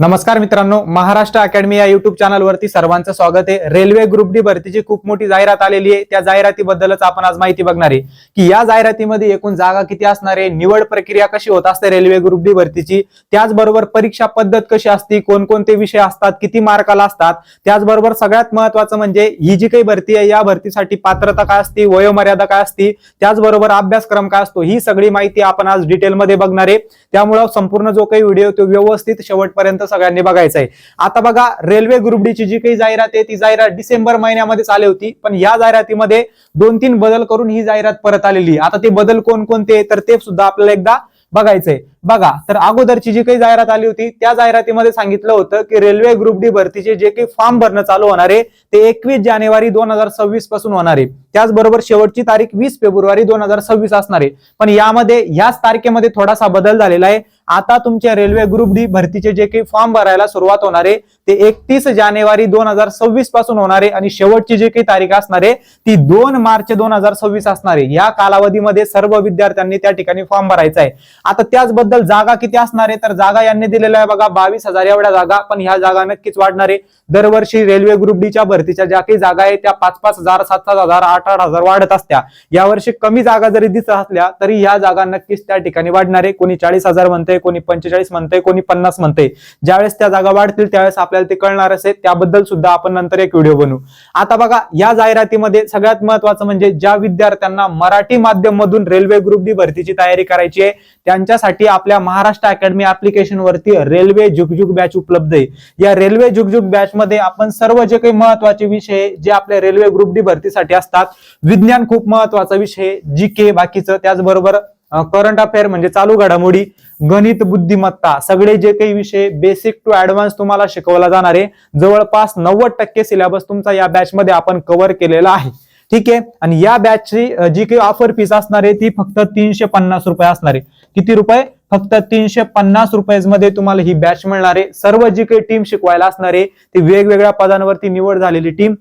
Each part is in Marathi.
नमस्कार मित्रांनो महाराष्ट्र अकॅडमी या युट्यूब चॅनलवरती सर्वांचं स्वागत आहे. रेल्वे ग्रुप डी भरतीची खूप मोठी जाहिरात आलेली आहे. त्या जाहिरातीबद्दलच आपण आज माहिती बघणार आहे. की या जाहिरातीमध्ये एकूण जागा किती असणार आहे निवड प्रक्रिया कशी होत असते रेल्वे ग्रुप डी भरतीची त्याचबरोबर परीक्षा पद्धत कशी असते कोणकोणते विषय असतात किती मार्काला असतात त्याचबरोबर सगळ्यात महत्वाचं म्हणजे ही जी काही भरती आहे या भरतीसाठी पात्रता काय असते वयोमर्यादा काय असते त्याचबरोबर अभ्यासक्रम काय असतो ही सगळी माहिती आपण आज डिटेलमध्ये बघणार आहे. त्यामुळं संपूर्ण जो काही व्हिडिओ तो व्यवस्थित शेवटपर्यंत सगळ्यांनी बघायचं आहे आता बघा रेल्वे ग्रुप डी ची जी काही जाहिरात आहे ती जाहिरात डिसेंबर महिन्यामध्ये आली होती. पण या जाहिरातीमध्ये दोन तीन बदल करून ही जाहिरात परत आलेली आता ते बदल कोणकोणते तर ते सुद्धा आपल्याला एकदा बघायचंय. बघा तर अगोदरची जी काही जाहिरात आली होती त्या जाहिरातीमध्ये सांगितलं होतं की रेल्वे ग्रुप डी भरतीचे जे काही फॉर्म भरणं चालू होणार आहे ते एकवीस जानेवारी दोन हजार सव्वीसपासून होणार आहे. त्याचबरोबर शेवटची तारीख वीस फेब्रुवारी दोन हजार सव्वीस असणार आहे. पण यामध्ये याच तारखेमध्ये थोडासा बदल झालेला आहे. आता तुमच्या रेल्वे ग्रुप डी भरतीचे जे काही फॉर्म भरायला सुरुवात होणार आहे ते एकतीस जानेवारी दोन हजार सव्वीसपासून होणार आहे आणि शेवटची जी काही तारीख असणार आहे ती दोन मार्च दोन हजार सव्वीस असणार आहे. या कालावधीमध्ये सर्व विद्यार्थ्यांनी त्या ठिकाणी फॉर्म भरायचा आहे. आता त्याचबद्दल जागा किती असणार आहे? तर जागा यांनी दिलेल्या आहे बघा बावीस हजार एवढ्या जागा पण ह्या जागा नक्कीच वाढणार आहे. दरवर्षी रेल्वे ग्रुप डीच्या भरतीच्या ज्या काही जागा आहे त्या पाच पाच हजार सात सात हजार आठ आठ हजार वाढत असत्या. यावर्षी कमी जागा जरी दिसत असल्या तरी ह्या जागा नक्कीच त्या ठिकाणी वाढणार आहे. कोणी चाळीस हजार म्हणते कोणी पंचेचाळीस म्हणते कोणी पन्नास म्हणते ज्यावेळेस त्या जागा वाढतील त्यावेळेस आपल्याला ते कळणार असेल. त्याबद्दल सुद्धा आपण नंतर एक व्हिडिओ बनवू. आता बघा या जाहिरातीमध्ये सगळ्यात महत्वाचं म्हणजे ज्या विद्यार्थ्यांना मराठी माध्यम मधून रेल्वे ग्रुप डी भरतीची तयारी करायची आहे त्यांच्यासाठी आपल्या महाराष्ट्र अकॅडमी ऍप्लिकेशन वरती रेल्वे झुकझुक बॅच उपलब्ध आहे. या रेल्वे जुगजुग बॅच मध्ये आपण सर्व जे काही महत्त्वाचे विषय जे आपल्या रेल्वे ग्रुप डी भरतीसाठी असतात विज्ञान खूप महत्त्वाचा विषय जी के बाकीचं त्याचबरोबर करंट अफेअर म्हणजे चालू घडामोडी गणित बुद्धिमत्ता सगळे जे काही विषय बेसिक टू ऍडव्हान्स तुम्हाला शिकवला जाणार आहे. जवळपास नव्वद टक्के सिलेबस तुमचा या बॅच मध्ये आपण कव्हर केलेला आहे. ठीक आहे? आणि या बॅचची जी काही ऑफर फीस असणार आहे ती फक्त तीनशे पन्नास रुपये असणार आहे. किती रुपये? फक्त तीनशे पन्नास रुपये मध्ये तुम्हाला ही बॅच मिळणार आहे. सर्व जी काही टीम शिकवायला असणार आहे ती वेगवेगळ्या पदांवरती निवड झालेली टीम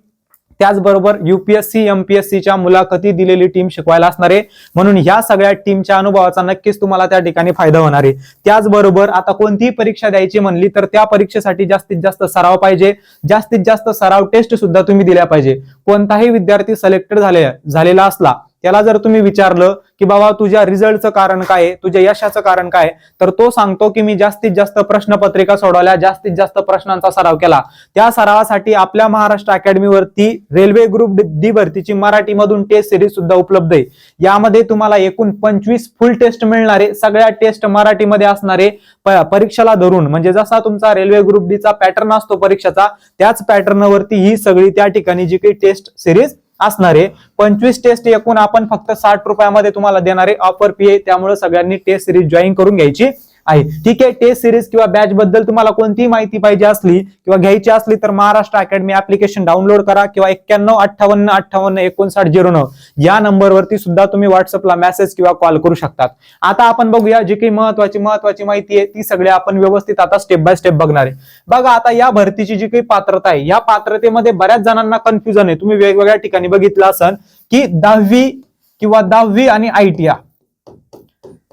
त्याचबरोबर युपीएससी एमपीएससीच्या मुलाखती दिलेली टीम शिकवायला असणार आहे. म्हणून ह्या सगळ्या टीमच्या अनुभवाचा नक्कीच तुम्हाला त्या ठिकाणी फायदा होणार आहे. त्याचबरोबर आता कोणतीही परीक्षा द्यायची म्हणली तर त्या परीक्षेसाठी जास्तीत जास्त सराव पाहिजे. जास्तीत जास्त सराव टेस्ट सुद्धा तुम्ही दिल्या पाहिजे. कोणताही विद्यार्थी सिलेक्टेड झाले झालेला असला त्याला जर तुम्ही विचारलं की बाबा तुझ्या रिझल्टचं कारण काय आहे तुझ्या यशाचं कारण काय तर तो सांगतो की मी जास्तीत जास्त प्रश्नपत्रिका सोडवल्या जास्तीत जास्त प्रश्नांचा सराव केला. त्या सरावासाठी आपल्या महाराष्ट्र अकॅडमीवरती रेल्वे ग्रुप डी भरतीची मराठीमधून टेस्ट सिरीज सुद्धा उपलब्ध आहे. यामध्ये तुम्हाला एकूण पंचवीस फुल टेस्ट मिळणारे सगळ्या टेस्ट मराठीमध्ये असणारे परीक्षेला धरून म्हणजे जसा तुमचा रेल्वे ग्रुप डीचा पॅटर्न असतो परीक्षेचा त्याच पॅटर्नवरती ही सगळी त्या ठिकाणी जी काही टेस्ट सिरीज असणार. आहे पंचवीस टेस्ट एकूण आपण फक्त साठ रुपयामध्ये तुम्हाला देणारे ऑफर पी आहे त्यामुळे सगळ्यांनी टेस्ट सिरीज जॉईन करून घ्यायची आहे. ठीक आहे टेस्ट सिरीज किंवा बॅच बद्दल तुम्हाला कोणतीही माहिती पाहिजे असली किंवा घ्यायची असली तर महाराष्ट्र अकॅडमी ऍप्लिकेशन डाउनलोड करा किंवा एक्क्याण्णव अठ्ठावन्न अठ्ठावन्न एकोणसाठ झिरो नऊ या नंबरवरती सुद्धा तुम्ही व्हॉट्सअपला मेसेज किंवा कॉल करू शकतात. आता आपण बघूया जी काही महत्वाची महत्वाची माहिती आहे ती सगळी आपण व्यवस्थित आता स्टेप बाय स्टेप बघणार आहे. बघा आता या भरतीची जी काही पात्रता आहे या पात्रतेमध्ये बऱ्याच जणांना कन्फ्युजन आहे. तुम्ही वेगवेगळ्या ठिकाणी बघितलं असन की दहावी किंवा दहावी आणि आयटीआ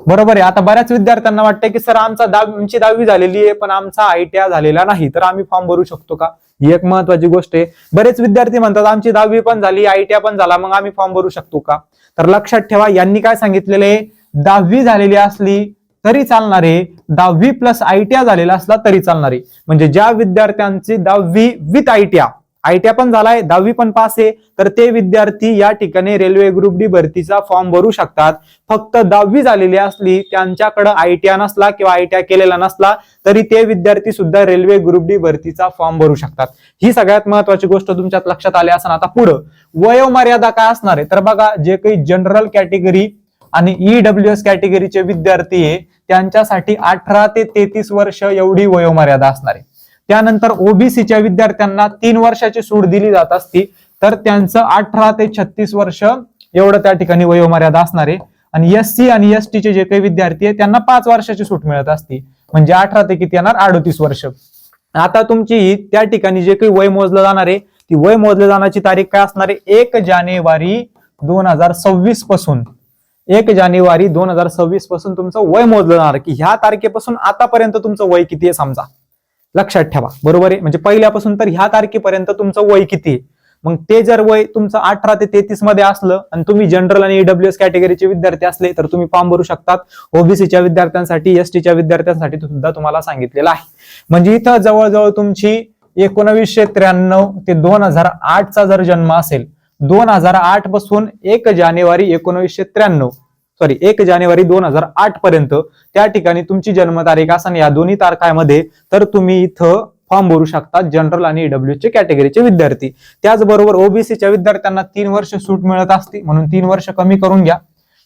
बरोबर आहे. आता बऱ्याच विद्यार्थ्यांना वाटतं की सर आमचा दहावी आमची दहावी झालेली आहे पण आमचा आयटीआय झालेला नाही तर आम्ही फॉर्म भरू शकतो का? ही एक महत्वाची गोष्ट आहे. बरेच विद्यार्थी म्हणतात आमची दहावी पण झाली आयटीआय पण झाला मग आम्ही फॉर्म भरू शकतो का? तर लक्षात ठेवा यांनी काय सांगितलेलं आहे? दहावी झालेली असली तरी चालणारे दहावी प्लस आयटीआय झालेला असला तरी चालणारे. म्हणजे ज्या विद्यार्थ्यांची दहावी विथ आयटीआ आयटीआ पण झालाय दहावी पण पास आहे तर ते विद्यार्थी या ठिकाणी रेल्वे ग्रुप डी भरतीचा फॉर्म भरू शकतात. फक्त दहावी झालेली असली त्यांच्याकडे आयटीआय नसला किंवा आयटीआय केलेला नसला तरी ते विद्यार्थी सुद्धा रेल्वे ग्रुप डी भरतीचा फॉर्म भरू शकतात. ही सगळ्यात महत्वाची गोष्ट तुमच्यात लक्षात आली असं आता पुढं वयोमर्यादा काय असणार आहे? तर बघा जे काही जनरल कॅटेगरी आणि ईडब्ल्यू एस कॅटेगरीचे विद्यार्थी आहे त्यांच्यासाठी अठरा ते तेहतीस वर्ष एवढी वयोमर्यादा असणार. आहे त्यानंतर ओबीसीच्या विद्यार्थ्यांना तीन वर्षाची सूट दिली जात असती तर त्यांचं अठरा ते छत्तीस वर्ष एवढं त्या ठिकाणी वयोमर्यादा असणार. आहे आणि एस सी आणि एस चे जे काही विद्यार्थी आहे त्यांना पाच वर्षाची सूट मिळत असती. म्हणजे अठरा ते किती येणार? अडतीस वर्ष. आता तुमची त्या ठिकाणी जे काही वय मोजलं जाणार आहे ती वय मोजलं जाण्याची तारीख काय असणार आहे? एक जानेवारी दोन हजार सव्वीसपासून. एक जानेवारी दोन हजार सव्वीसपासून तुमचं वय मोजलं जाणार की ह्या तारखेपासून आतापर्यंत तुमचं वय किती आहे समजा? लक्षात ठेवा. बरोबर आहे? म्हणजे पहिल्यापासून तर ह्या तारखेपर्यंत तुमचं वय किती आहे? मग ते जर वय तुमचं अठरा ते तेहतीसमध्ये असलं आणि तुम्ही जनरल आणि ईडब्ल्यूएस कॅटेगरीचे विद्यार्थी असले तर तुम्ही फॉर्म भरू शकतात. ओबीसीच्या विद्यार्थ्यांसाठी एसटीच्या विद्यार्थ्यांसाठी सुद्धा तुम्हाला सांगितलेलं आहे. म्हणजे इथं जवळजवळ तुमची एकोणवीसशे त्र्याण्णव ते दोन हजार आठचा जर जन्म असेल दोन हजार आठपासून एक जानेवारी एकोणवीसशे त्र्याण्णव सॉरी एक जानेवारी दोन हजार आठ पर्यंत त्या ठिकाणी तुमची जन्मतारीख असेल या दोन्ही तारखांमध्ये तर तुम्ही इथं फॉर्म भरू शकता जनरल आणि ईडब्ल्यू चे कॅटेगरीचे विद्यार्थी. त्याचबरोबर ओबीसीच्या विद्यार्थ्यांना तीन वर्ष सूट मिळत असते म्हणून तीन वर्ष कमी करून घ्या.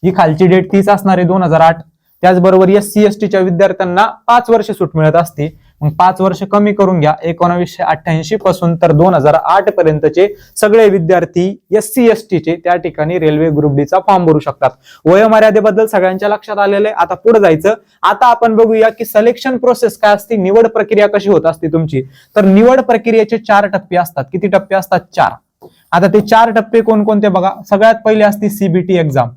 ही खालची डेट तीस असणार आहे दोन हजार आठ. त्याचबरोबर एस सी एस टीच्या विद्यार्थ्यांना पाच वर्ष सूट मिळत असते मग पाच वर्ष कमी करून घ्या. एकोणावीसशे अठ्ठ्याऐंशी पासून तर दोन हजार आठ पर्यंतचे सगळे विद्यार्थी एस सी एस टीचे त्या ठिकाणी रेल्वे ग्रुप डी चा फॉर्म भरू शकतात. वयोमर्यादेबद्दल सगळ्यांच्या लक्षात आलेलं आहे. आता पुढे जायचं. आता आपण बघूया की सिलेक्शन प्रोसेस काय असते निवड प्रक्रिया कशी होत असते तुमची. तर निवड प्रक्रियेचे चार टप्पे असतात. किती टप्पे असतात? चार. आता ते चार टप्पे कोणकोणते बघा. सगळ्यात पहिले असते सीबीटी एक्झाम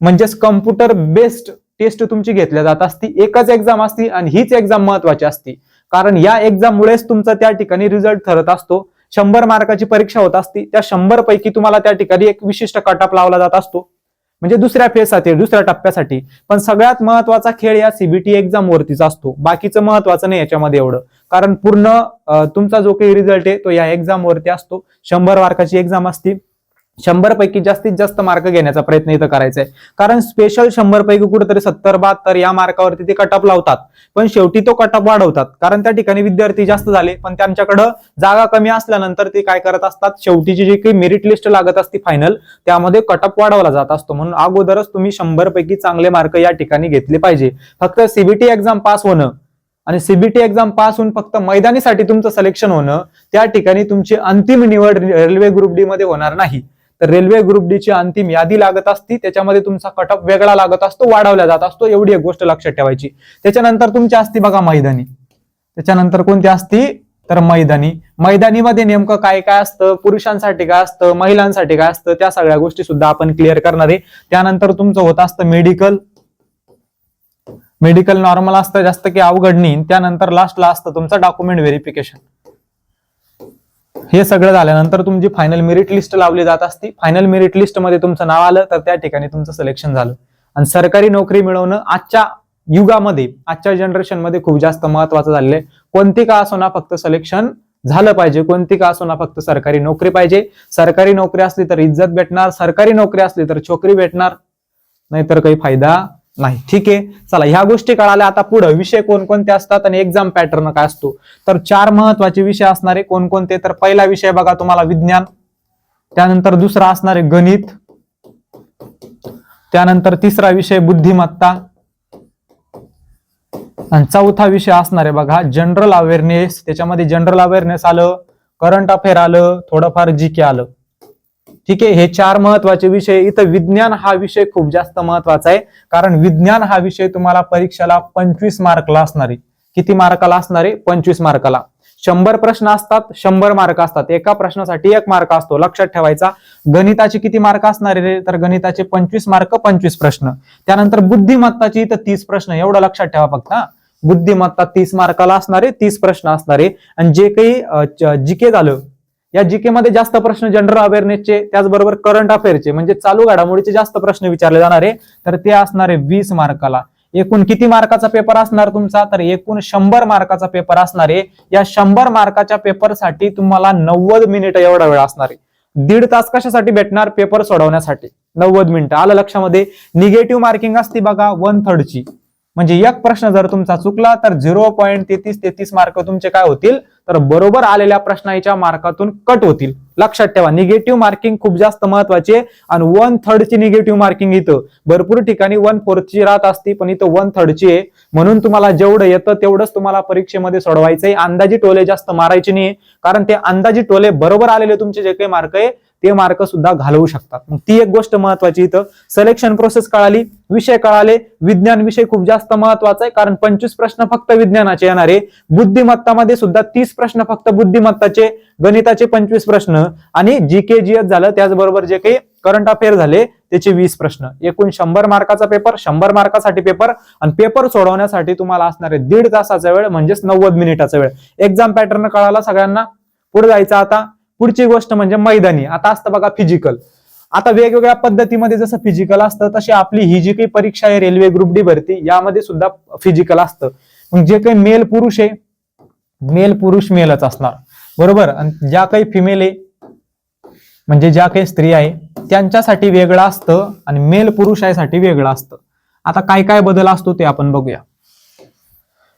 म्हणजेच कम्प्युटर बेस्ड टेस्ट तुमची घेतल्या जात असती. एकच एक्झाम असती आणि हीच एक्झाम महत्वाची असती. कारण या एक्झाम मुळेच तुमचा त्या ठिकाणी रिझल्ट ठरत असतो. शंभर मार्काची परीक्षा होत असती त्या शंभर पैकी तुम्हाला त्या ठिकाणी एक विशिष्ट कटअप लावला जात असतो. म्हणजे दुसऱ्या फेजसाठी दुसऱ्या टप्प्यासाठी. पण सगळ्यात महत्त्वाचा खेळ या सीबीटी एक्झाम वरतीच असतो. बाकीचं महत्वाचं नाही याच्यामध्ये एवढं. कारण पूर्ण तुमचा जो काही रिझल्ट आहे तो या एक्झाम वरती असतो. शंभर मार्काची एक्झाम असती. शंभर पैकी जास्तीत जास्त मार्क घेण्याचा प्रयत्न इथं करायचा आहे कारण स्पेशल शंभर पैकी कुठेतरी सत्तर बहात्तर या मार्कावरती ते कटअप लावतात. पण शेवटी तो कटअप वाढवतात. कारण त्या ठिकाणी विद्यार्थी जास्त झाले पण त्यांच्याकडं जागा कमी असल्यानंतर ते काय करत असतात? शेवटीची जी काही मेरिट लिस्ट लागत असते फायनल त्यामध्ये कटअप वाढवला जात असतो. म्हणून अगोदरच तुम्ही शंभर पैकी चांगले मार्क या ठिकाणी घेतले पाहिजे. फक्त सीबीटी एक्झाम पास होणं आणि सीबीटी एक्झाम पास होऊन फक्त मैदानीसाठी तुमचं सिलेक्शन होणं त्या ठिकाणी तुमची अंतिम निवड रेल्वे ग्रुप डी मध्ये होणार नाही. तर रेल्वे ग्रुप डी ची अंतिम यादी लागत असती त्याच्यामध्ये तुमचा कटअप वेगळा लागत असतो वाढवला जात असतो एवढी एक गोष्ट लक्षात ठेवायची. त्याच्यानंतर तुमची असती बघा मैदानी. त्याच्यानंतर कोणती असती? तर मैदानी. मैदानीमध्ये नेमकं काय काय असतं? पुरुषांसाठी काय असतं? महिलांसाठी काय असतं? त्या सगळ्या गोष्टी सुद्धा आपण क्लिअर करणार आहे. त्यानंतर तुमचं होत असतं मेडिकल मेडिकल नॉर्मल असतं जास्त की अवघड नाही. त्यानंतर लास्टला असतं तुमचं डॉक्युमेंट व्हेरिफिकेशन हे सगळं झाल्यानंतर तुमची फायनल मेरिट लिस्ट लावली जात असती फायनल मेरिट लिस्टमध्ये तुमचं नाव आलं तर त्या ठिकाणी तुमचं सिलेक्शन झालं. आणि सरकारी नोकरी मिळवणं आजच्या युगामध्ये आजच्या जनरेशनमध्ये खूप जास्त महत्वाचं झालेलं आहे. कोणती का असो ना फक्त सिलेक्शन झालं पाहिजे कोणती का असो ना फक्त सरकारी नोकरी पाहिजे. सरकारी नोकरी असली तर इज्जत भेटणार सरकारी नोकरी असली तर छोकरी भेटणार. नाहीतर काही फायदा नाही. ठीक आहे? चला ह्या गोष्टी कळाल्या. आता पुढे विषय कोणकोणते असतात आणि एक्झाम पॅटर्न काय असतो? तर चार महत्त्वाचे विषय असणारे कोणकोणते? तर पहिला विषय बघा तुम्हाला विज्ञान त्यानंतर दुसरा असणारे गणित त्यानंतर तिसरा विषय बुद्धिमत्ता आणि चौथा विषय असणार आहे बघा जनरल अवेअरनेस त्याच्यामध्ये जनरल अवेअरनेस आलं करंट अफेअर आलं थोडंफार जी के आलं. ठीक? आहे हे चार महत्त्वाचे विषय. इथं विज्ञान हा विषय खूप जास्त महत्त्वाचा आहे. कारण विज्ञान हा विषय तुम्हाला परीक्षेला पंचवीस मार्कला असणार. आहे किती मार्काला असणार? आहे पंचवीस मार्काला. शंभर प्रश्न असतात शंभर मार्क असतात. एका प्रश्नासाठी एक मार्क असतो. लक्षात ठेवायचा. गणिताचे किती मार्क असणार रे? तर गणिताचे पंचवीस मार्क पंचवीस प्रश्न. त्यानंतर बुद्धिमत्ताची इथं तीस प्रश्न. एवढं लक्षात ठेवा फक्त हा. बुद्धिमत्ता तीस मार्काला असणारे तीस प्रश्न असणारे. आणि जे काही जीके झालं या जीके मध्ये जास्त प्रश्न जनरल अवेअरनेसचे त्याचबरोबर करंट अफेअरचे म्हणजे चालू घडामोडीचे जास्त प्रश्न विचारले जाणारे तर ते असणारे वीस मार्काला. एकूण किती मार्काचा पेपर असणार तुमचा? तर एकूण शंभर मार्काचा पेपर असणार आहे या शंभर मार्काच्या पेपरसाठी तुम्हाला नव्वद मिनिट एवढा वेळ असणार आहे. दीड तास कशासाठी भेटणार? पेपर सोडवण्यासाठी. नव्वद मिनिटं आलं लक्षामध्ये? निगेटिव्ह मार्किंग असते बघा वन थर्डची म्हणजे एक प्रश्न जर तुमचा चुकला तर झिरो पॉईंट तेहतीस तेहतीस मार्क तुमचे काय होतील? तर बरोबर आलेल्या प्रश्नाच्या मार्कातून कट होतील. लक्षात ठेवा निगेटिव्ह मार्किंग खूप जास्त महत्वाची आहे. आणि वन थर्डची निगेटिव्ह मार्किंग इथं. भरपूर ठिकाणी वन फोर्थची राहत असती पण इथं वन थर्डची आहे. म्हणून तुम्हाला जेवढं येतं तेवढंच तुम्हाला परीक्षेमध्ये सोडवायचंय. अंदाजी टोले जास्त मारायचे नाही कारण ते अंदाजी टोले बरोबर आलेले तुमचे जे काही मार्क आहे ते मार्क सुद्धा घालवू शकतात. मग ती एक गोष्ट महत्वाची इथं. सिलेक्शन प्रोसेस कळाली विषय कळाले विज्ञान विषय खूप जास्त महत्त्वाचा आहे कारण पंचवीस प्रश्न फक्त विज्ञानाचे येणार. आहे बुद्धिमत्तामध्ये सुद्धा तीस प्रश्न फक्त बुद्धिमत्ताचे गणिताचे पंचवीस प्रश्न आणि जी के जी एस झालं त्याचबरोबर जे काही करंट अफेअर झाले त्याचे वीस प्रश्न. एकूण शंभर मार्काचा पेपर शंभर मार्कासाठी पेपर आणि पेपर सोडवण्यासाठी तुम्हाला असणारे दीड तासाचा वेळ म्हणजेच नव्वद मिनिटाचा वेळ. एक्झाम पॅटर्न कळाला सगळ्यांना. पुढे जायचं आता. पुढची गोष्ट म्हणजे मैदानी. आता असतं बघा फिजिकल आता वेगवेगळ्या पद्धतीमध्ये जसं फिजिकल असतं तशी आपली ही जी काही परीक्षा आहे रेल्वे ग्रुप डी भरती यामध्ये सुद्धा फिजिकल असतं. मग जे काही मेल पुरुष आहे मेल पुरुष मेलच असणार. बरोबर? आणि ज्या काही फिमेल आहे म्हणजे ज्या काही स्त्री आहे त्यांच्यासाठी वेगळं असतं आणि मेल पुरुषासाठी वेगळं असतं. आता काय काय बदल असतो ते आपण बघूया.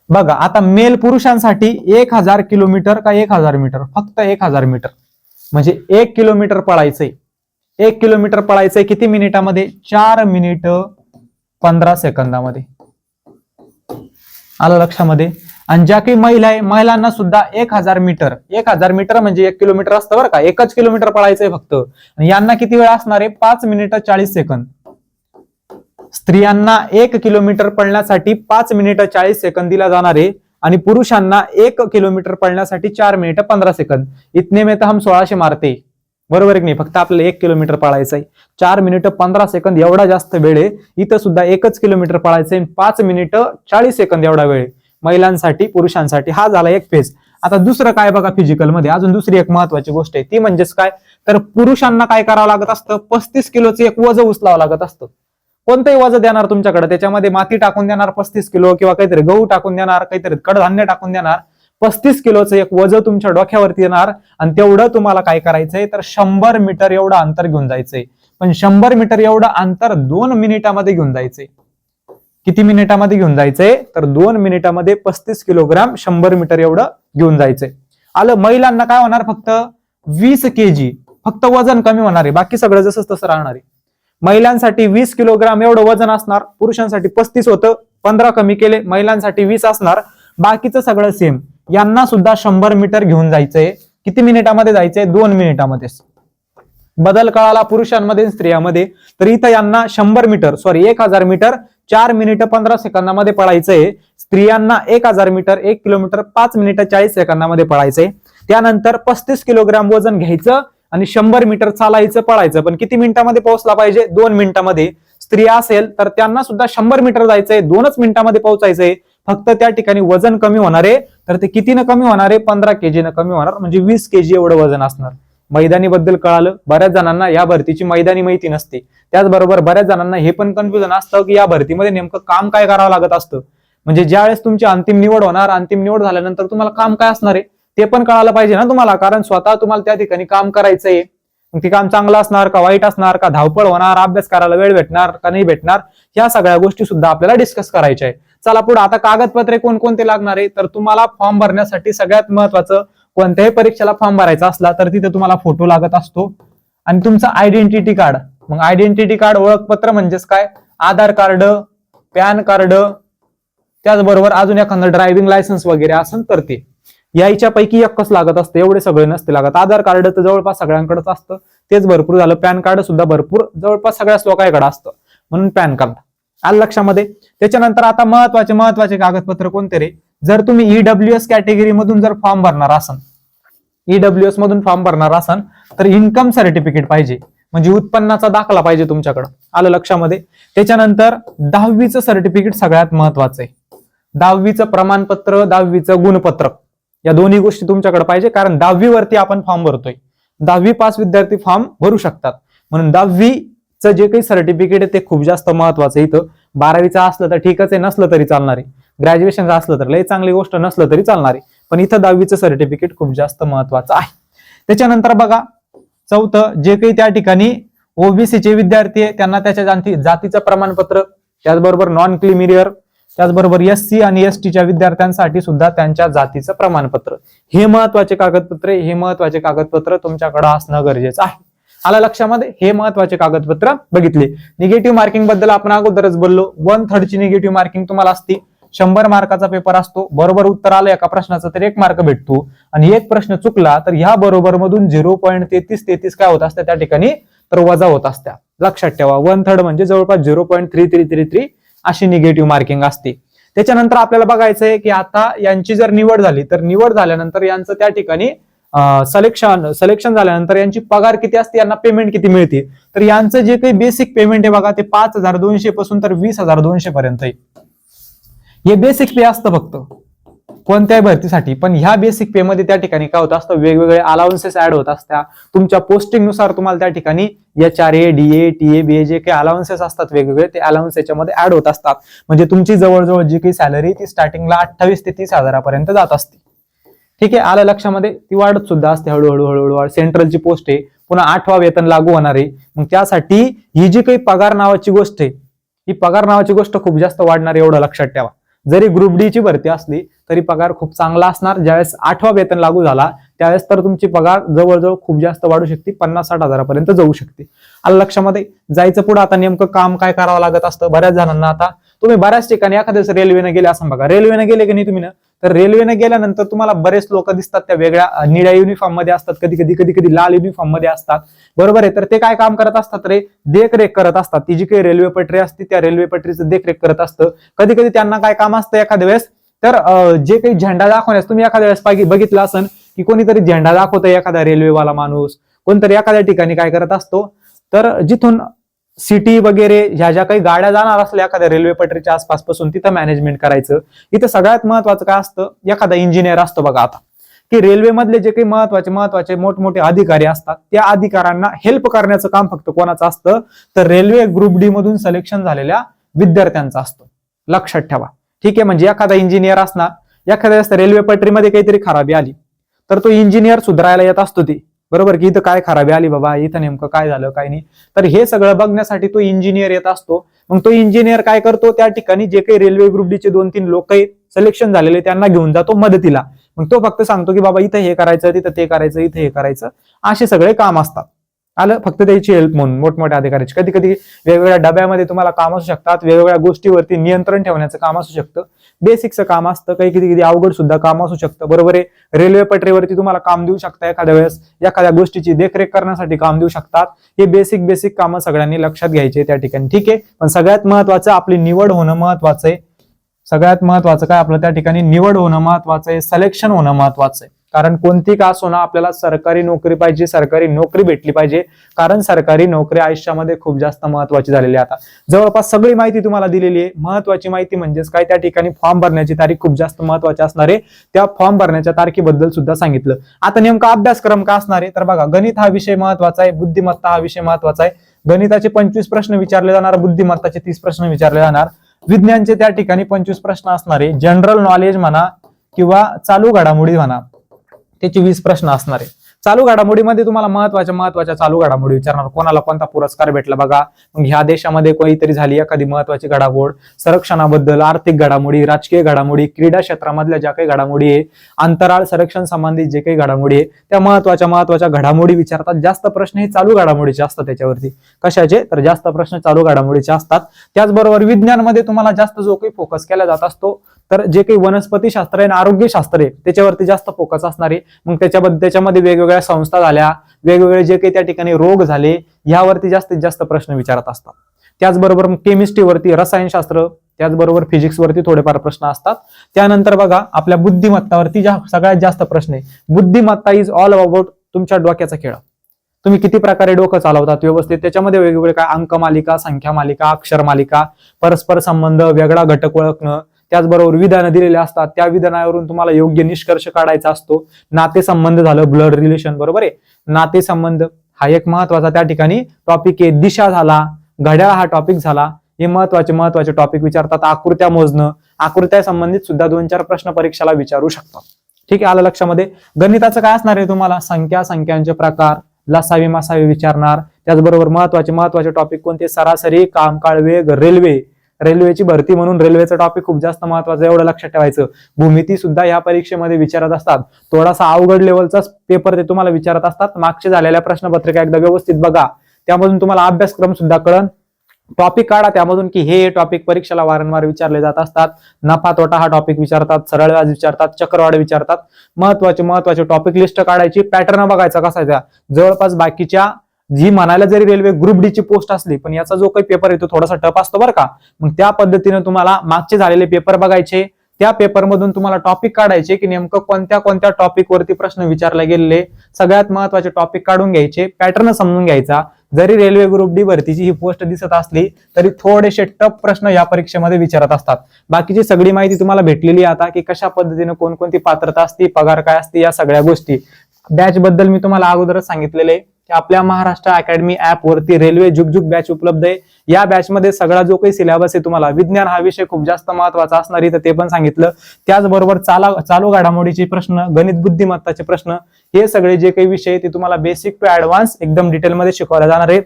बघा आता मेल पुरुषांसाठी एक हजार किलोमीटर का एक हजार मीटर? फक्त एक हजार मीटर. म्हणजे एक किलोमीटर पळायचंय. एक किलोमीटर पळायचंय किती मिनिटामध्ये? चार मिनिट पंधरा सेकंदामध्ये. आलं लक्षामध्ये? आणि ज्या काही महिला आहे महिलांना सुद्धा एक हजार मीटर एक हजार मीटर म्हणजे एक किलोमीटर असतं बरं का? एकच किलोमीटर पळायचंय फक्त. यांना किती वेळ असणार आहे? पाच मिनिट चाळीस सेकंद. स्त्रियांना एक किलोमीटर पळण्यासाठी पाच मिनिट चाळीस सेकंद दिला जाणार आहे. आणि पुरुषांना एक किलोमीटर पळण्यासाठी चार मिनिट पंधरा सेकंद. इतने में तर हम सोळाशे मारते. बरोबर आहे की नाही? फक्त आपल्याला एक किलोमीटर पळायचंय. चार मिनिटं पंधरा सेकंद एवढा जास्त वेळ आहे. इथं सुद्धा एकच किलोमीटर पळायचंय पाच मिनिटं चाळीस सेकंद एवढा वेळ आहे. महिलांसाठी पुरुषांसाठी हा झाला एक फेज आता दुसरं काय बघा फिजिकलमध्ये? अजून दुसरी एक महत्वाची गोष्ट आहे. ती म्हणजेच काय? तर पुरुषांना काय करावं लागत असतं? पस्तीस किलोचं एक वजन उचलावं लागत असतं. कोणतंही वजन देणार तुमच्याकडे त्याच्यामध्ये माती टाकून देणार पस्तीस किलो किंवा काहीतरी गहू टाकून देणार काहीतरी कडधान्य टाकून देणार पस्तीस किलोचं एक वजन तुमच्या डोक्यावरती येणार आणि तेवढं तुम्हाला काय करायचंय? तर शंभर मीटर एवढं अंतर घेऊन जायचंय. पण शंभर मीटर एवढं अंतर दोन मिनिटामध्ये घेऊन जायचंय. किती मिनिटामध्ये घेऊन जायचंय? तर दोन मिनिटामध्ये पस्तीस किलोग्राम शंभर मीटर एवढं घेऊन जायचंय. आलं महिलांना काय होणार फक्त? वीस केजी. फक्त वजन कमी होणार आहे. बाकी सगळं जसं तसं राहणार आहे. महिलांसाठी वीस किलोग्राम एवढं वजन असणार पुरुषांसाठी पस्तीस होतं पंधरा कमी केले महिलांसाठी वीस असणार. बाकीचं सगळं सेम यांना सुद्धा शंभर मीटर घेऊन जायचंय. किती मिनिटामध्ये जायचंय? दोन मिनिटामध्येच बदल कळाला पुरुषांमध्ये स्त्रियांमध्ये. तर इथं यांना शंभर मीटर सॉरी एक हजार मीटर चार मिनिटं पंधरा सेकंदामध्ये पळायचंय. स्त्रियांना एक हजार मीटर एक किलोमीटर पाच मिनिटं चाळीस सेकंदामध्ये पळायचंय. त्यानंतर पस्तीस किलोग्राम वजन घ्यायचं. आणि शंभर मीटर चालायचं पळायचं. पण किती मिनिटामध्ये पोहोचला पाहिजे? दोन मिनिटामध्ये. स्त्रिया असेल तर त्यांना सुद्धा शंभर मीटर जायचंय. दोनच मिनिटामध्ये पोहोचायचंय. फक्त त्या ठिकाणी वजन कमी होणार. आहे तर ते कितीनं कमी होणार? आहे पंधरा केजीनं कमी होणार. म्हणजे वीस केजी एवढं वजन असणार. मैदानी बद्दल कळालं. बऱ्याच जणांना या भरतीची मैदानी माहिती नसते. त्याचबरोबर बऱ्याच जणांना हे पण कन्फ्युजन असतं की या भरतीमध्ये नेमकं काम काय करावं लागत असतं. म्हणजे ज्यावेळेस तुमची अंतिम निवड होणार अंतिम निवड झाल्यानंतर तुम्हाला काम काय असणार आहे? ते पण कळालं पाहिजे ना तुम्हाला. कारण स्वतः तुम्हाला त्या ठिकाणी काम करायचंय. मग ते काम चांगलं असणार का वाईट असणार का धावपळ होणार अभ्यास करायला वेळ भेटणार का नाही भेटणार या सगळ्या गोष्टी सुद्धा आपल्याला डिस्कस करायच्या आहे चला पुढे आता कागदपत्रे कोणकोणते लागणार आहे तर तुम्हाला फॉर्म भरण्यासाठी सगळ्यात महत्वाचं कोणत्याही परीक्षेला फॉर्म भरायचा असला तर तिथे तुम्हाला फोटो लागत असतो. आणि तुमचं आयडेंटिटी कार्ड मग आयडेंटिटी कार्ड ओळखपत्र म्हणजेच काय? आधार कार्ड पॅन कार्ड त्याचबरोबर अजून एखादं ड्रायव्हिंग लायसन्स वगैरे असेल तर ते. याच्यापैकी एकच लागत असतं. एवढे सगळे नसते लागत. आधार कार्ड तर जवळपास सगळ्यांकडेच असतं. तेच भरपूर झालं. पॅन कार्ड सुद्धा भरपूर जवळपास सगळ्याच लोकांकडे असतं. म्हणून पॅन कार्ड. आलं लक्षामध्ये? त्याच्यानंतर आता महत्त्वाचे महत्त्वाचे कागदपत्र कोणते रे? जर तुम्ही ईडब्ल्यू एस कॅटेगरी मधून जर फॉर्म भरणार असाल ईडब्ल्यू एस मधून फॉर्म भरणार असाल तर इन्कम सर्टिफिकेट पाहिजे. म्हणजे उत्पन्नाचा दाखला पाहिजे तुमच्याकडं. आलं लक्षामध्ये? त्याच्यानंतर दहावीचं सर्टिफिकेट सगळ्यात महत्वाचं आहे. दहावीचं प्रमाणपत्र दहावीचं गुणपत्रक. या दोन्ही गोष्टी तुमच्याकडे पाहिजे कारण दहावीवरती आपण फॉर्म भरतोय. दहावी पास विद्यार्थी फॉर्म भरू शकतात. म्हणून दहावीचं जे काही सर्टिफिकेट आहे ते खूप जास्त महत्वाचं आहे इथं. बारावीचं असलं तर ठीकच आहे नसलं तरी चालणार आहे. ग्रॅज्युएशन असलं तर लई चांगली गोष्ट नसलं तरी चालणार आहे. पण इथं दहावीचं सर्टिफिकेट खूप जास्त महत्वाचं आहे. त्याच्यानंतर बघा चौथं जे काही त्या ठिकाणी ओबीसीचे विद्यार्थी आहे त्यांना त्याच्या जाती जातीचं प्रमाणपत्र त्याचबरोबर नॉन क्लिमिरियर त्याचबरोबर एस सी आणि एस टीच्या विद्यार्थ्यांसाठी सुद्धा त्यांच्या जातीचं प्रमाणपत्र. हे महत्त्वाचे कागदपत्र हे महत्त्वाचे कागदपत्र तुमच्याकडे असणं गरजेचं आहे. आला लक्षामध्ये? हे महत्त्वाचे कागदपत्र बघितले. निगेटिव्ह मार्किंगबद्दल आपण अगोदरच बोललो. वन थर्डची निगेटिव्ह मार्किंग तुम्हाला असते. शंभर मार्काचा पेपर असतो. बरोबर उत्तर आलं एका प्रश्नाचं तर एक मार्क भेटतो. आणि एक प्रश्न चुकला तर ह्या बरोबर मधून झिरो पॉईंट तेहतीस तेहतीस काय होत असत्या? त्या ठिकाणी तर वजा होत असत्या. लक्षात ठेवा. वन थर्ड म्हणजे जवळपास zero point three three three three अशी निगेटिव्ह मार्किंग असते. त्याच्यानंतर आपल्याला बघायचं आहे की आता यांची जर निवड झाली तर निवड झाल्यानंतर यांचं त्या ठिकाणी सलेक्शन सलेक्शन झाल्यानंतर यांची पगार किती असते यांना पेमेंट किती मिळते? तर यांचं जे काही बेसिक पेमेंट आहे बघा ते पाच हजार दोनशे पासून तर वीस हजार दोनशे पर्यंत आहे. हे बेसिक पे असतं फक्त. कोणत्याही भरतीसाठी पण ह्या बेसिक पे मध्ये त्या ठिकाणी काय होत असतं? वेगवेगळे अलाउन्सेस ऍड होत असतात तुमच्या पोस्टिंगनुसार तुम्हाला त्या ठिकाणी H R A D A T A B A J काही अलाउन्सेस असतात वेगवेगळे ते अलाउन्स याच्यामध्ये ऍड होत असतात. म्हणजे तुमची जवळजवळ जी काही सॅलरी ती स्टार्टिंगला अठ्ठावीस ते तीस हजारापर्यंत जात असते. ठीक आहे? आलं लक्षामध्ये? ती वाढत सुद्धा असते. हळूहळू हळूहळू सेंट्रलची पोस्ट आहे पुन्हा आठवा वेतन लागू होणार आहे. मग त्यासाठी ही जी काही पगार नावाची गोष्ट आहे ही पगार नावाची गोष्ट खूप जास्त वाढणार एवढं लक्षात ठेवा. जरी ग्रुप डी ची भरती असली तरी पगार खूप चांगला असणार. ज्यावेळेस आठवा वेतन लागू झाला त्यावेळेस तर तुमची पगार जवळजवळ खूप जास्त वाढू शकते पन्नास साठ हजारापर्यंत जाऊ शकते. आलं लक्षामध्ये? जायचं पुढे आता नेमकं काम काय करावं लागत असतं? बऱ्याच जणांना आता तुम्ही बऱ्याच ठिकाणी एखाद्या दिवस रेल्वेने गेले असं बघा. रेल्वेने गेले की नाही तुम्ही ना? तर रेल्वेने गेल्यानंतर तुम्हाला बरेच लोक दिसतात त्या वेगळ्या निळ्या युनिफॉर्ममध्ये असतात. कधी कधी कधी कधी लाल युनिफॉर्ममध्ये असतात. बरोबर आहे. तर ते काय काम करत असतात रे? देखरेख करत असतात. ती जी काही रेल्वे पटरी असते त्या रेल्वे पटरीचं देखरेख करत असतं. कधी कधी त्यांना काय काम असतं एखाद्या वेळेस? तर जे काही झेंडा दाखवण्यास तुम्ही एखाद्या वेळेस बघितलं असन की कोणीतरी झेंडा दाखवतो एखादा रेल्वेवाला माणूस कोणतरी एखाद्या ठिकाणी काय करत असतो तर जिथून सिटी वगैरे ह्या ज्या काही गाड्या जाणार असल्या एखाद्या रेल्वे पटरीच्या आसपासपासून तिथं मॅनेजमेंट करायचं इथं सगळ्यात महत्वाचं काय असतं एखादा इंजिनियर असतो बघा आता की रेल्वेमधले जे काही महत्त्वाचे महत्त्वाचे मोठमोठे अधिकारी असतात त्या अधिकाऱ्यांना हेल्प करण्याचं काम फक्त कोणाचं असतं तर रेल्वे ग्रुप डी मधून सिलेक्शन झालेल्या विद्यार्थ्यांचं असतं. लक्षात ठेवा. ठीक आहे म्हणजे एखादा इंजिनियर असणार एखाद्या वेळेस रेल्वे पटरीमध्ये काहीतरी खराबी आली तर तो इंजिनियर सुधारायला येत असतो ती. बरोबर की इथं काय खराबी आली बाबा इथं नेमकं काय झालं काय नाही. तर हे सगळं बघण्यासाठी तो इंजिनियर येत असतो. मग तो इंजिनियर काय करतो त्या ठिकाणी जे काही रेल्वे ग्रुप डीचे दोन तीन लोक सिलेक्शन झालेले त्यांना घेऊन जातो मदतीला. मग तो फक्त सांगतो की बाबा इथं हे करायचं तिथं ते करायचं इथं हे करायचं असे सगळे काम असतात. आलं फक्त त्याची हेल्प म्हणून मोठमोठ्या अधिकाऱ्याची. कधी कधी वेगवेगळ्या डब्यामध्ये तुम्हाला काम असू शकतात वेगवेगळ्या गोष्टीवरती नियंत्रण ठेवण्याचं काम असू शकतं. बेसिकचं काम असतं काही कधी कधी अवघड सुद्धा काम असू शकतं. बरोबर आहे? रेल्वे पटरीवरती तुम्हाला काम देऊ शकता एखाद्या वेळेस एखाद्या गोष्टीची देखरेख करण्यासाठी काम देऊ शकतात. हे बेसिक बेसिक कामं सगळ्यांनी लक्षात घ्यायचे त्या ठिकाणी. ठीक आहे? पण सगळ्यात महत्वाचं आपली निवड होणं महत्वाचं आहे. सगळ्यात महत्वाचं काय? आपलं त्या ठिकाणी निवड होणं महत्वाचं आहे सलेक्शन होणं महत्वाचं आहे. कारण कोणती का असो ना आपल्याला सरकारी नोकरी पाहिजे सरकारी नोकरी भेटली पाहिजे. कारण सरकारी नोकरी आयुष्यामध्ये खूप जास्त महत्वाची झालेली आहे आता. जवळपास सगळी माहिती तुम्हाला दिलेली आहे. महत्वाची माहिती म्हणजेच काय? त्या ठिकाणी फॉर्म भरण्याची तारीख खूप जास्त महत्वाची असणार आहे. त्या फॉर्म भरण्याच्या तारखेबद्दल सुद्धा सांगितलं. आता नेमका अभ्यासक्रम का असणार आहे? तर बघा गणित हा विषय महत्त्वाचा आहे. बुद्धिमत्ता हा विषय महत्त्वाचा आहे. गणिताचे पंचवीस प्रश्न विचारले जाणार बुद्धिमत्ताचे तीस प्रश्न विचारले जाणार. विज्ञानचे त्या ठिकाणी पंचवीस प्रश्न असणार आहे. जनरल नॉलेज म्हणा किंवा चालू घडामोडी म्हणा. त्याचे वीस प्रश्न असणार आहे. चालू घडामोडीमध्ये तुम्हाला महत्त्वाच्या महत्त्वाच्या चालू घडामोडी विचारणार. कोणाला कोणता पुरस्कार भेटला बघा. मग ह्या देशामध्ये काहीतरी झाली एखादी महत्वाची घडामोड. संरक्षणाबद्दल आर्थिक घडामोडी राजकीय घडामोडी क्रीडा क्षेत्रामधल्या ज्या काही घडामोडी आहे अंतराळ संरक्षण संबंधित जे काही घडामोडी आहे त्या महत्त्वाच्या महत्त्वाच्या घडामोडी विचारतात. जास्त प्रश्न हे चालू घडामोडीचे असतात त्याच्यावरती. कशाचे? तर जास्त प्रश्न चालू घडामोडीचे असतात. त्याचबरोबर विज्ञानमध्ये तुम्हाला जास्त जो काही फोकस केला जात असतो तर जे काही वनस्पती शास्त्र आहे आणि आरोग्यशास्त्र आहे त्याच्यावरती जास्त फोकस असणार आहे. मग त्याच्याबद्दल त्याच्यामध्ये वेगवेगळ्या संस्था झाल्या वेगवेगळे जे काही त्या ठिकाणी रोग झाले यावरती जास्तीत जास्त प्रश्न विचारत असतात. त्याचबरोबर मग केमिस्ट्रीवरती रसायनशास्त्र त्याचबरोबर फिजिक्सवरती थोडेफार प्रश्न असतात. त्यानंतर बघा आपल्या बुद्धिमत्तावरती जा सगळ्यात जास्त प्रश्न आहे. बुद्धिमत्ता इज ऑल अबाउट तुमच्या डोक्याचा खेळ. तुम्ही किती प्रकारे डोकं चालवतात व्यवस्थित त्याच्यामध्ये वेगवेगळे काय अंक मालिका संख्या मालिका अक्षर मालिका परस्पर संबंध वेगळा घटक ओळखणं त्याचबरोबर विधानं दिलेले असतात त्या विधानावरून तुम्हाला योग्य निष्कर्ष काढायचा असतो. नातेसंबंध झालं ब्लड रिलेशन बरोबर आहे? नातेसंबंध हा एक महत्त्वाचा त्या ठिकाणी टॉपिक आहे. दिशा झाला घड्याळ हा टॉपिक झाला. हे महत्त्वाचे महत्त्वाचे टॉपिक विचारतात. आकृत्या मोजणं आकृत्या संबंधित सुद्धा दोन चार प्रश्न परीक्षेला विचारू शकतात. ठीक आहे आलं लक्षामध्ये? गणिताचं काय असणार आहे तुम्हाला? संख्या संख्यांचे प्रकार लसावी मासावी विचारणार. त्याचबरोबर महत्त्वाचे महत्त्वाचे टॉपिक कोणते? सरासरी कामकाळ वेग रेल्वे रेल्वेची भरती म्हणून रेल्वेचं टॉपिक खूप जास्त महत्वाचं एवढं लक्षात ठेवायचं. भूमिती सुद्धा या परीक्षेमध्ये विचारत असतात. थोडासा अवघड लेवलचा पेपर ते तुम्हाला विचारत असतात. मागच्या झालेल्या प्रश्नपत्रिका एकदा व्यवस्थित बघा. त्यामधून तुम्हाला अभ्यासक्रम सुद्धा कळन. टॉपिक काढा त्यामधून की हे टॉपिक परीक्षेला वारंवार विचारले जात असतात. नफा तोटा हा टॉपिक विचारतात सरळ व्याज विचारतात चक्रवाढ विचारतात. महत्त्वाचे महत्त्वाचे टॉपिक लिस्ट काढायची पॅटर्न बघायचा कसा जवळपास बाकीच्या जी म्हणायला जरी रेल्वे ग्रुप डी ची पोस्ट असली पण याचा जो काही पेपर येतो थोडासा टफ असतो बरं का. मग त्या पद्धतीने तुम्हाला मागचे झालेले पेपर बघायचे. त्या पेपरमधून तुम्हाला टॉपिक काढायचे की नेमकं कोणत्या कोणत्या टॉपिक वरती प्रश्न विचारले गेलेले. सगळ्यात महत्त्वाचे टॉपिक काढून घ्यायचे पॅटर्न समजून घ्यायचा. जरी रेल्वे ग्रुप डी भरतीची ही पोस्ट दिसत असली तरी थोडेसे टफ प्रश्न या परीक्षेमध्ये विचारत असतात. बाकीची सगळी माहिती तुम्हाला भेटलेली आता की कशा पद्धतीने कोणकोणती पात्रता असते पगार काय असते या सगळ्या गोष्टी. बॅच बद्दल मी तुम्हाला अगोदरच सांगितलेले. आहे आपल्या महाराष्ट्र अकॅडमी ऍप वरती रेल्वे जुगजुग बॅच उपलब्ध आहे. या बॅच मध्ये सगळा जो काही सिलेबस आहे तुम्हाला विज्ञान हा विषय खूप जास्त महत्त्वाचा असणार आहे तर ते पण सांगितलं. त्याचबरोबर चाला चालू घडामोडीचे प्रश्न गणित बुद्धिमत्ताचे प्रश्न हे सगळे जे काही विषय ते तुम्हाला बेसिक टू ऍडव्हान्स एकदम डिटेलमध्ये शिकवल्या जाणार आहे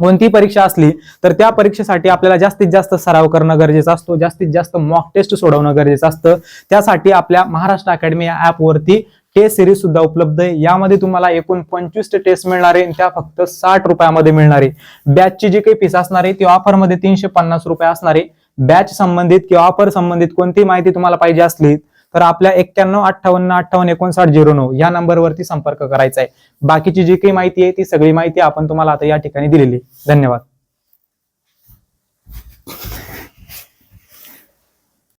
कोणती परीक्षा असली तर त्या परीक्षेसाठी आपल्याला जास्तीत जास्त सराव करणं गरजेचं असतो जास्तीत जास्त मॉक टेस्ट सोडवणं गरजेचं असतं. त्यासाठी आपल्या महाराष्ट्र अकॅडमी या ऍपवरती हे सिरीज सुद्धा उपलब्ध आहे. यामध्ये तुम्हाला एकूण पंचवीस टेस्ट मिळणार आहे त्या फक्त साठ रुपयामध्ये मिळणार. आहे बॅचची जी काही फीस असणार आहे ती ऑफरमध्ये तीनशे पन्नास रुपये असणार आहे. बॅच संबंधित किंवा ऑफर संबंधित कोणती माहिती तुम्हाला पाहिजे असली तर आपल्या एक्क्याण्णव अठ्ठावन्न अठ्ठावन्न एकोणसाठ झिरो नऊ या नंबरवरती संपर्क करायचा आहे. बाकीची जी काही माहिती आहे ती सगळी माहिती आपण तुम्हाला आता या ठिकाणी दिलेली धन्यवाद.